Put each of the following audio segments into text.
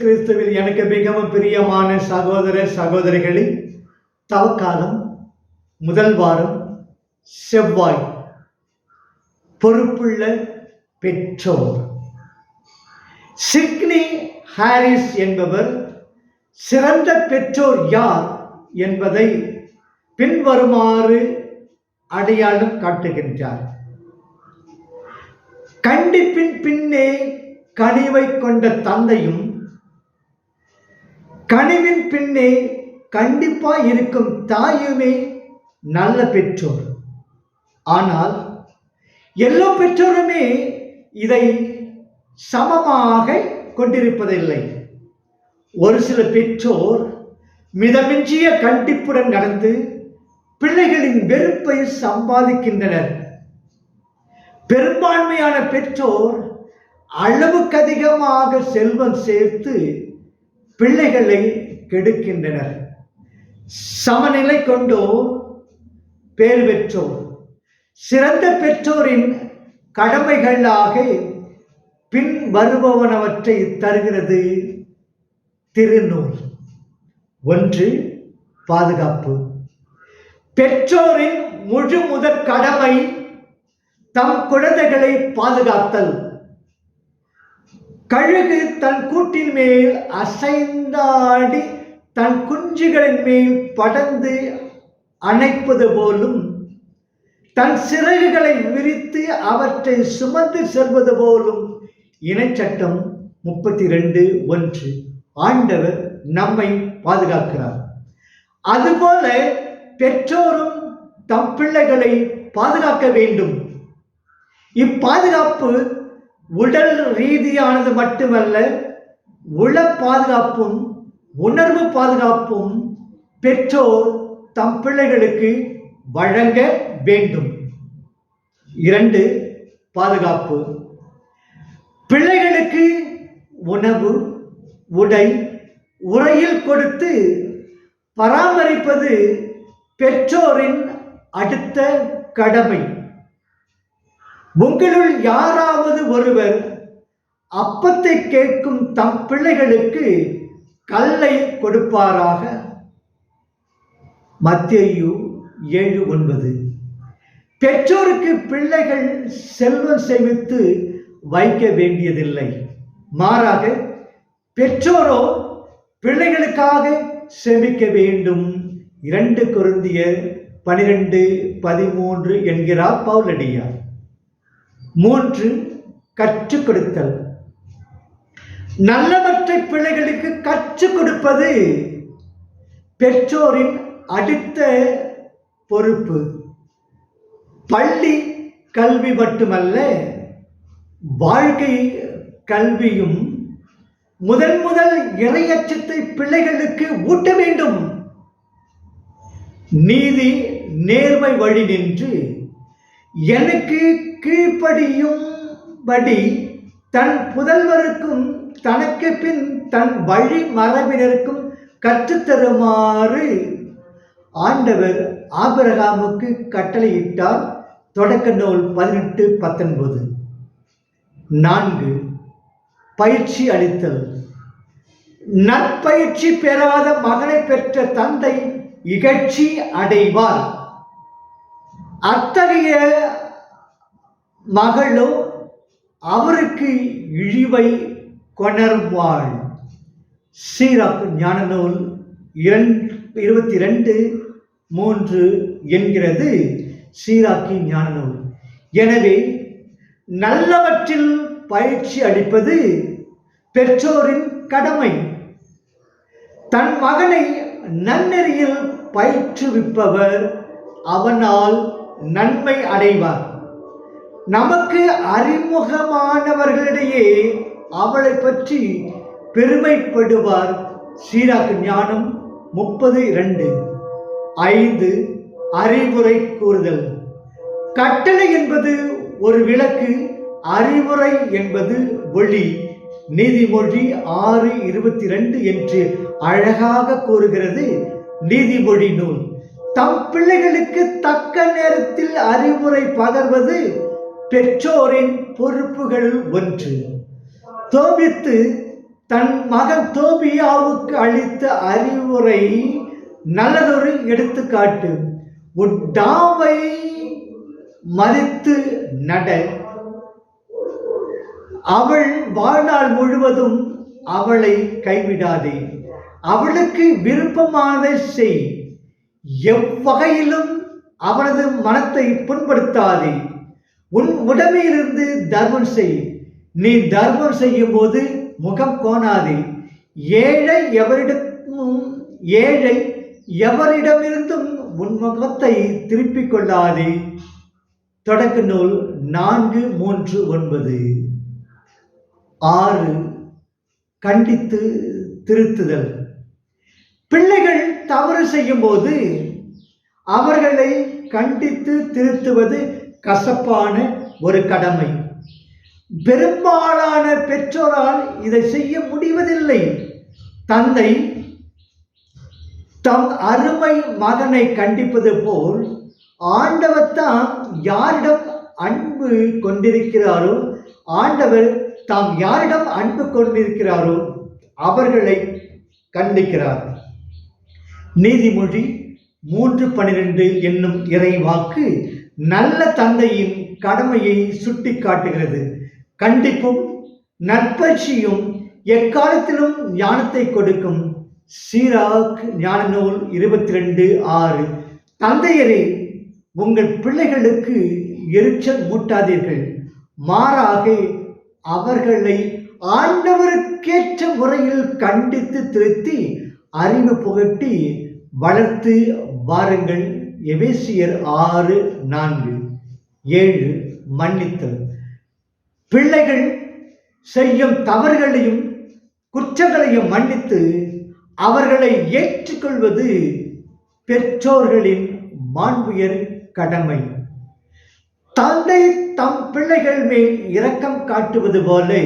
கிறிஸ்துவில் எனக்கு மிகவும் பிரியமான சகோதர சகோதரிகளே தவக்காலம் முதல் வாரம் செவ்வாய். பொறுப்புள்ள பெற்றோர். சிக்னி ஹாரிஸ் என்பவர் சிறந்த பெற்றோர் யார் என்பதை பின்வருமாறு அடையாளம் காட்டுகின்றார். கண்டிப்பின் பின்னே கனிவை கொண்ட தந்தையும் கனிவின் பின்னே கண்டிப்பாக இருக்கும் தாயுமே நல்ல பெற்றோர். ஆனால் எல்லா பெற்றோருமே இதை சமமாக கொண்டிருப்பதில்லை. ஒரு சில பெற்றோர் மிதமிஞ்சிய கண்டிப்புடன் நடந்து பிள்ளைகளின் வெறுப்பை சம்பாதிக்கின்றனர். பெரும்பான்மையான பெற்றோர் அளவுக்கு அதிகமாக செல்வம் சேர்த்து பிள்ளைகளை கெடுக்கின்றனர். சமநிலை கொண்டோர் பேர் பெற்றோர். சிறந்த பெற்றோரின் கடமைகளாக பின் வருபவனவற்றை தருகிறது திருநூல். ஒன்று பாதுகாப்பு. பெற்றோரின் முழு முதற் கடமை தம் குழந்தைகளை பாதுகாத்தல். கழுகு தன் கூட்டின் மேல் அசைந்தாடி தன் குஞ்சுகளின் மேல் படர்ந்து அணைப்பது போலும் தன் சிறகுகளை விரித்து அவற்றை சுமந்து செல்வது போலும் இணைச்சட்டம் முப்பத்தி ரெண்டு ஒன்று. ஆண்டவர் நம்மை பாதுகாக்கிறார். அதுபோல பெற்றோரும் தம் பிள்ளைகளை பாதுகாக்க வேண்டும். இப்பாதுகாப்பு உடல் ரீதியானது மட்டுமல்ல உள பாதுகாப்பும் உணர்வு பாதுகாப்பும் பெற்றோர் தம் பிள்ளைகளுக்கு வழங்க வேண்டும். இரண்டு பாதுகாப்பு. பிள்ளைகளுக்கு உணவு உடை உரையில் கொடுத்து பராமரிப்பது பெற்றோரின் அடுத்த கடமை. உங்களுள் யாராவது ஒருவர் அப்பத்தை கேட்கும் தம் பிள்ளைகளுக்கு கல்லை கொடுப்பாராக? மத்தியு ஏழு ஒன்பது. பெற்றோருக்கு பிள்ளைகள் செல்வம் சேமித்து வைக்க வேண்டியதில்லை. மாறாக பெற்றோரோ பிள்ளைகளுக்காக சேமிக்க வேண்டும். இரண்டு குருந்திய பனிரெண்டு பதிமூன்று என்கிறார் பவுலடியார். மூன்று கற்றுக் கொடுத்தல் நல்லவற்றை பிள்ளைகளுக்கு கற்றுக் கொடுப்பது பெற்றோரின் அடுத்த பொறுப்பு. பள்ளி கல்வி மட்டுமல்ல வாழ்க்கை கல்வியும் முதன் முதல் இறையச்சத்தை பிள்ளைகளுக்கு ஊட்ட வேண்டும். நீதி நேர்மை வழி நின்று எனக்கு கீழ்ப்படியும்படி தன் புதல்வருக்கும் தனக்கு பின் தன் வழி மரபினருக்கும் கற்றுத்தருமாறு ஆண்டவர் ஆபிரகாமுக்கு கட்டளையிட்டார். தொடக்க நூல் பதினெட்டு பத்தொன்பது. நான்கு. பயிற்சி அளித்தல். நற்பயிற்சி பெறாத மகனை பெற்ற தந்தை இகழ்ச்சி அடைவார். அத்தகைய மகளோ அவருக்கு இழிவை கொணர்வாள். சீராக்கு ஞானநூல் இரண் இருபத்தி ரெண்டு மூன்று என்கிறது சீராக்கி ஞானநூல். எனவே நல்லவற்றில் பயிற்சி அளிப்பது பெற்றோரின் கடமை. தன் மகனை நன்னெறியில் பயிற்றுவிப்பவர் அவனால் நன்மை அடைவார். நமக்கு அறிமுகமானவர்களிடையே அவளை பற்றி பெருமைப்படுவார். சீராக்கு ஞானம் முப்பது இரண்டு. ஐந்து. அறிவுரை கூறுதல். கட்டளை என்பது ஒரு விளக்கு அறிவுரை என்பது ஒளி. நீதிமொழி ஆறு இருபத்தி ரெண்டு என்று அழகாக கூறுகிறது நீதிமொழி நூல். தம் பிள்ளைகளுக்கு தக்க நேரத்தில் அறிவுரை பகர்வது பெற்றோரின் பொறுப்புகளில் ஒன்று. தோபித்து தன் மகன் தோபியாவுக்கு அளித்த அறிவுரை நல்லதொரு எடுத்துக்காட்டு. உட்டாவை மதித்து நட. அவள் வாழ்நாள் முழுவதும் அவளை கைவிடாதே. அவளுக்கு விருப்பமானதை செய். எவ்வகையிலும் அவளது மனத்தை புண்படுத்தாதே. உன் உடமையிலிருந்து தர்மம் செய். நீ தர்மம் செய்யும் போது முகம் கோணாதே. ஏழை எவரிடமும் ஏழை எவரிடமிருந்தும் உன் முகத்தை திருப்பிக் கொள்ளாதே. தொடக்க நூல் நான்கு மூன்று ஒன்பது. ஆறு கண்டித்து திருத்துதல். பிள்ளைகள் தவறு செய்யும்போது அவர்களை கண்டித்து திருத்துவது கசப்பான ஒரு கடமை. பெரும்பாலான பெற்றோரால் இதை செய்ய முடிவதில்லை. தந்தை தம் அருமை மகனை கண்டிப்பது போல் ஆண்டவர் தான் யாரிடம் அன்பு கொண்டிருக்கிறாரோ ஆண்டவர் தாம் யாரிடம் அன்பு கொண்டிருக்கிறாரோ அவர்களை கண்டிக்கிறார். நீதிமொழி மூன்று பனிரெண்டு என்னும் இறைவாக்கு நல்ல தந்தையின் கடமையை சுட்டி காட்டுகிறது கண்டிப்பும் நற்பயிற்சியும் எக்காலத்திலும் ஞானத்தை கொடுக்கும். சீராக் ஞான நூல் இருபத்தி ரெண்டு ஆறு. தந்தையரே உங்கள் பிள்ளைகளுக்கு எரிச்சல் மூட்டாதீர்கள். மாறாக அவர்களை ஆண்டவருக்கேற்ற முறையில் கண்டித்து திருத்தி அறிவு புகட்டி வளர்த்து வாருங்கள். எபேசியர் ஆறு நான்கு ஏழு மன்னித்தல். பிள்ளைகள் செய்யும் தவறுகளையும் குற்றங்களையும் மன்னித்து அவர்களை ஏற்றுக்கொள்வது பெற்றோர்களின் மாண்புயர் கடமை. தந்தை தம் பிள்ளைகள் மேல் இரக்கம் காட்டுவது போல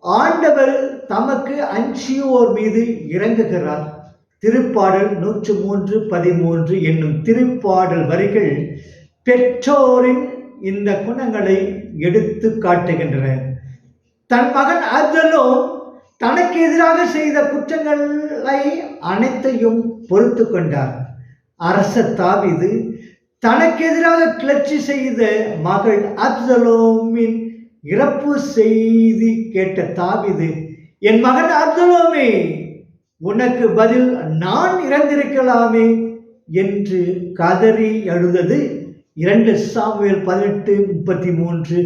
ஆண்டவர் தமக்கு அஞ்சியோர் மீது இறங்குகிறார். திருப்பாடல் நூற்று மூன்று பதிமூன்று என்னும் திருப்பாடல் வரிகள் பெற்றோரின் இந்த குணங்களை எடுத்து காட்டுகின்றன. தன் மகன் அப்தலோ தனக்கு எதிராக செய்த குற்றங்களை அனைத்தையும் பொறுத்து கொண்டார். அரச தாவிது தனக்கு எதிராக கிளர்ச்சி செய்த மகள் அப்சலோமின் இறப்பு செய்தி கேட்ட தாவிது என் மகன் அப்சலோமே உனக்கு பதில் நான் இறந்திருக்கலாமே என்று கதறி அழுதது. இரண்டு சாமுவேல் பதினெட்டு முப்பத்தி மூன்று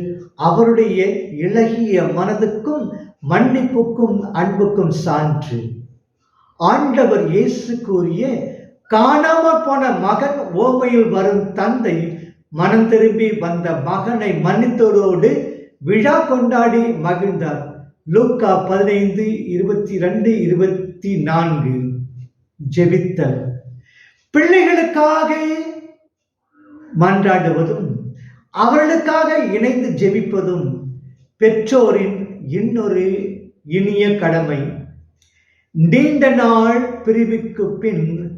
அவருடைய இளகிய மனதுக்கும் மன்னிப்புக்கும் அன்புக்கும் சான்று. ஆண்டவர் இயேசு கூறிய காணாமல் போன மகன் ஓமையில் வரும் தந்தை மனம் திரும்பி வந்த மகனை மன்னித்தோரோடு விழா கொண்டாடி மகிழ்ந்தார். லூக்கா பதினைந்து இருபத்தி ரெண்டு இருபத்தி நான்கு ஜெபித்தல். பிள்ளைகளுக்காக மன்றாடுவதும் அவர்களுக்காக இணைந்து ஜெபிப்பதும் பெற்றோரின் இன்னொரு இனிய கடமை. நீண்ட நாள் பிரிவுக்கு பின்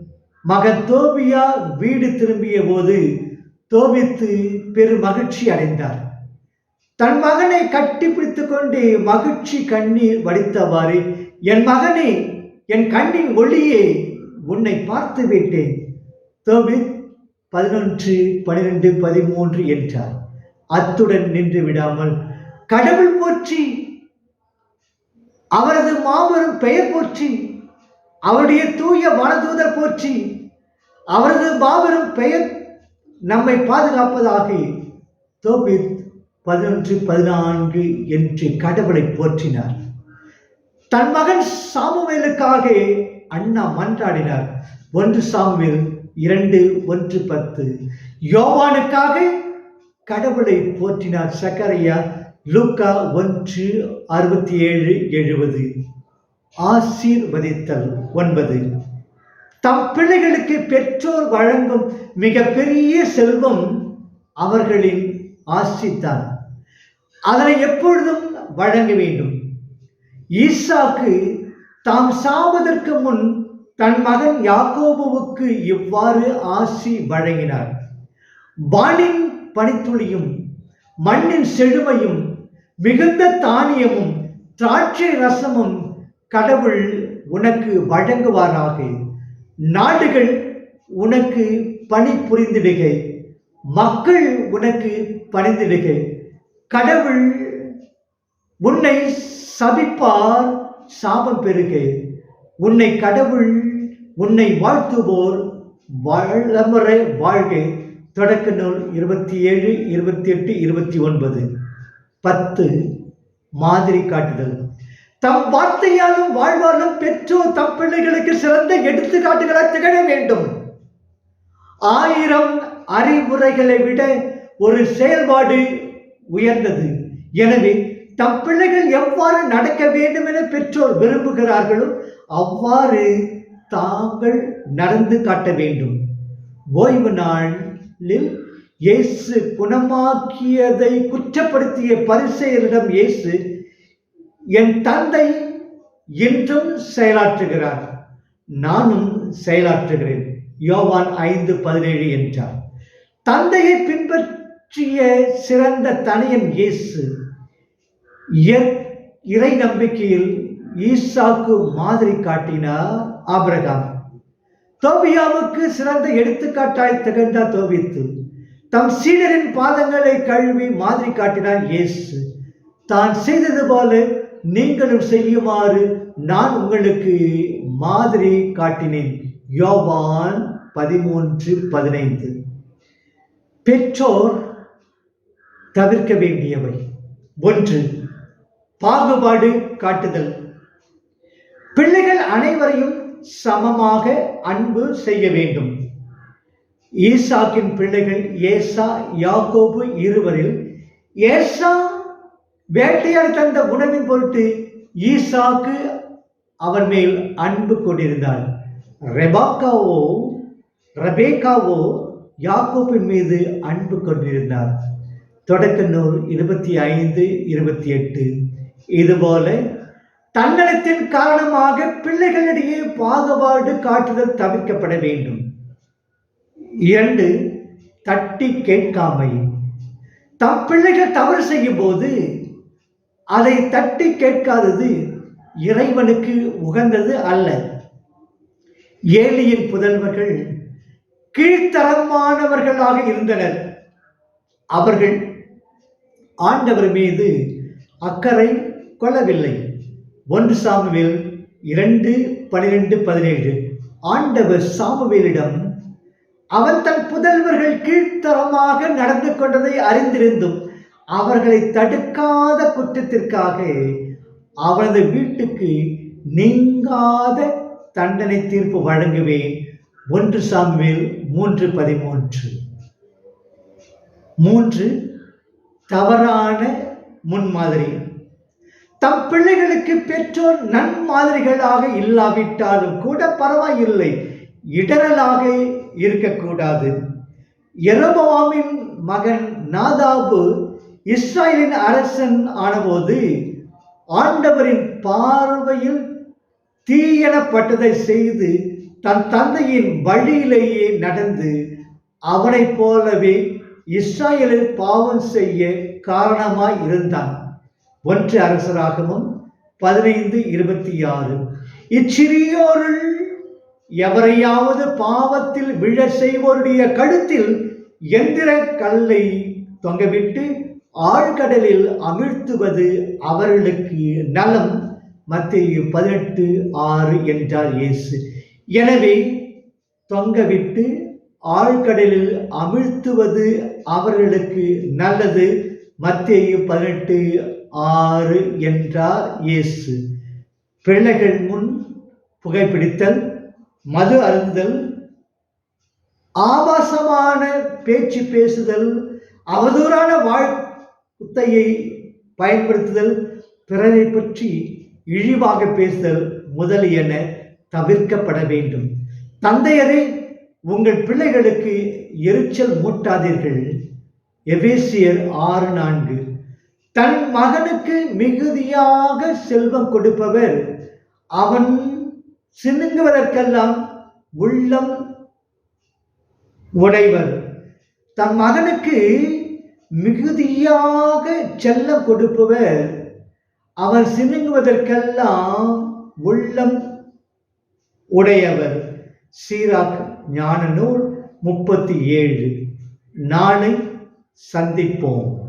மகன் தோபியா வீடு திரும்பிய போது தோபித்து பெரு மகிழ்ச்சி அடைந்தார். தன் மகனை கட்டி கொண்டு மகிழ்ச்சி கண்ணீர் வடித்தவாறு என் மகனே என் கண்ணின் ஒளியே உன்னை பார்த்து விட்டேன். தோபித் பதினொன்று பனிரெண்டு பதிமூன்று என்றார். அத்துடன் நின்று விடாமல் கடவுள் போற்றி அவரது மாபெரும் பெயர் போற்றி அவருடைய தூய மனதூதர் போற்றி அவரது மாபெரும் பெயர் நம்மை பாதுகாப்பதாக தோபித் பதினொன்று பதினான்கு என்று கடவுளை போற்றினார். தன் மகன் சாமுவேலுக்காக அண்ணா மன்றாடினார். ஒன்று சாமுவேல் இரண்டு ஒன்று பத்து. யோவானுக்காக கடவுளை போற்றினார் சக்கரையா லூக்கா ஒன்று அறுபத்தி ஏழு எழுபது. ஆசீர்வதித்தல் ஒன்பது. தம் பிள்ளைகளுக்கு பெற்றோர் வழங்கும் மிகப்பெரிய செல்வம் அவர்களின் ஆசித்தான். அதனை எப்பொழுதும் வழங்க வேண்டும். ஈசாக்கு தாம் சாவதற்கு முன் தன் மகன் யாக்கோபுவுக்கு இவ்வாறு ஆசி வழங்கினார். வானின் பனித்துளியும் மண்ணின் செழுமையும் மிகுந்த தானியமும் திராட்சை ரசமும் கடவுள் உனக்கு வழங்குவாராக. நாடுகள் உனக்கு பணி புரிந்திடுக. மக்கள் உனக்கு பணிந்திடுக. கடவுள் உன்னை சபிப்பார் சாபம் பெருகே உன்னை கடவுள் உன்னை வாழ்த்துவோர் வளமுறை வாழ்கை. தொடக்க நூல் இருபத்தி ஏழு இருபத்தி எட்டு இருபத்தி ஒன்பது பத்து. மாதிரி காட்டுதல். தம் வார்த்தையாலும் வாழ்வாலும் பெற்றோர் தம் பிள்ளைகளுக்கு சிறந்த எடுத்துக்காட்டுகளாக திகழ வேண்டும். ஆயிரம் அறிவுரைகளை விட ஒரு செயல்பாடு உயர்ந்தது. எனவே தம் பிள்ளைகள் எவ்வாறு நடக்க வேண்டும் என பெற்றோர் விரும்புகிறார்களோ அவ்வாறு தாங்கள் நடந்து காட்ட வேண்டும். ஓய்வு நாளில் இயேசு குணமாக்கியதை குற்றப்படுத்திய பரிசெயரிடம் இயேசு என் தந்தை இன்றும் செயலாற்றுகிறார். நானும் செயலாற்றுகிறேன். யோவான் ஐந்து பதினேழு என்றார். தந்தையை பின்பற்றிய சிறந்த தனியன் இயேசு இறை நம்பிக்கையில் ஈசாக்கு மாதிரி காட்டினார் ஆபிரகாம். தோபியாவுக்கு சிறந்த எடுத்துக்காட்டாய் திகழ்ந்தார் தோபித்து தம் சீடரின் பாதங்களை கழுவி மாதிரி காட்டினார் இயேசு. தான் செய்தது போல நீங்களும் செய்யுமாறு நான் உங்களுக்கு மாதிரி காட்டினேன். யோவான் பதிமூன்று பதினைந்து. பெற்றோர் தவிர்க்க வேண்டியவை. ஒன்று பாகுபாடு காட்டுதல். பிள்ளைகள் அனைவரையும் சமமாக அன்பு செய்ய வேண்டும். ஈசாக்கின் பிள்ளைகள் ஏசா யாக்கோபு இருவரில் ஏசா வேட்டையாட தந்த உணவின் பொருட்டு ஈசாக்கு அவன் மேல் அன்பு கொண்டிருந்தார் ரெபாக்காவோ ரபேக்காவோ யாக்கோபின் மீது அன்பு கொண்டிருந்தார். தொடக்க நூல் இருபத்தி ஐந்து இருபத்தி எட்டு. இதுபோல தன்னலத்தின் காரணமாக பிள்ளைகளிடையே பாகுபாடு காட்டுதல் தவிர்க்கப்பட வேண்டும். இரண்டு தட்டி கேட்காமை. தம் பிள்ளைகள் தவறு செய்யும் போது அதை தட்டி கேட்காதது இறைவனுக்கு உகந்தது அல்ல. ஏலியின் புதல்வர்கள் கீழ்த்தரமானவர்களாக இருந்தனர். அவர்கள் ஆண்டவர் மீது அக்கறை கொள்ளவில்லை. ஒன்று சாமுவேல் இரண்டு பனிரெண்டு பதினேழு. ஆண்டவர் சாமுவேலிடம் அவன் தன் புதல்வர்கள் கீழ்த்தரமாக நடந்து கொண்டதை அறிந்திருந்தும் அவர்களை தடுக்காத குற்றத்திற்காக அவனது வீட்டுக்கு நீங்காத தண்டனை தீர்ப்பு வழங்குவேன். ஒன்று சாமுவேல் மூன்று பதிமூன்று. மூன்று தவறான முன்மாதிரி. தம் பிள்ளைகளுக்கு பெற்றோர் நன்மாதிரிகளாக இல்லாவிட்டாலும் கூட பரவாயில்லை. இடரலாக இருக்கக்கூடாது. எரபவாமின் மகன் நாதாபு இஸ்ராயலின் அரசன் ஆனபோது ஆண்டவரின் பார்வையில் தீயனப்பட்டதை செய்து தன் தந்தையின் வழியிலேயே நடந்து அவனைப் போலவே இஸ்ராயலில் பாவம் செய்ய காரணமாய் இருந்தான் ஒன்று அரசராகவும் பதினைந்து இருபத்தி ஆறு. இச்சிறியோருள் எவரையாவது பாவத்தில் விழ செய்வோருடைய கழுத்தில் எந்திர கல்லை தொங்கவிட்டு ஆழ்கடலில் அமிழ்த்துவது அவர்களுக்கு நலம். மத்திய பதினெட்டு ஆறு என்றார் இயேசு. எனவே தொங்கவிட்டு ஆழ்கடலில் அமிழ்த்துவது அவர்களுக்கு நல்லது. மத்திய பதினெட்டு ஆறு என்றார் இயேசு. பிள்ளைகள் முன் புகைப்பிடித்தல் மது அருந்தல் ஆபாசமான பேச்சு பேசுதல் அவதூறான வாழ்த்தையை பயன்படுத்துதல் பிறரை பற்றி இழிவாக பேசுதல் முதலியன தவிர்க்கப்பட வேண்டும். தந்தையரே உங்கள் பிள்ளைகளுக்கு எரிச்சல் மூட்டாதீர்கள். எபேசியர் ஆறு நான்கு. தன் மகனுக்கு மிகுதியாக செல்வம் கொடுப்பவர். அவன் சினுங்குவதற்கெல்லாம் உள்ளம் உடைவர் தன் மகனுக்கு மிகுதியாக செல்லம் கொடுப்பவர். அவர் சினுங்குவதற்கெல்லாம் உள்ளம் உடையவர். சீராக் ஞான நூல் முப்பத்தி ஏழு. நாளை சந்திப்போம்.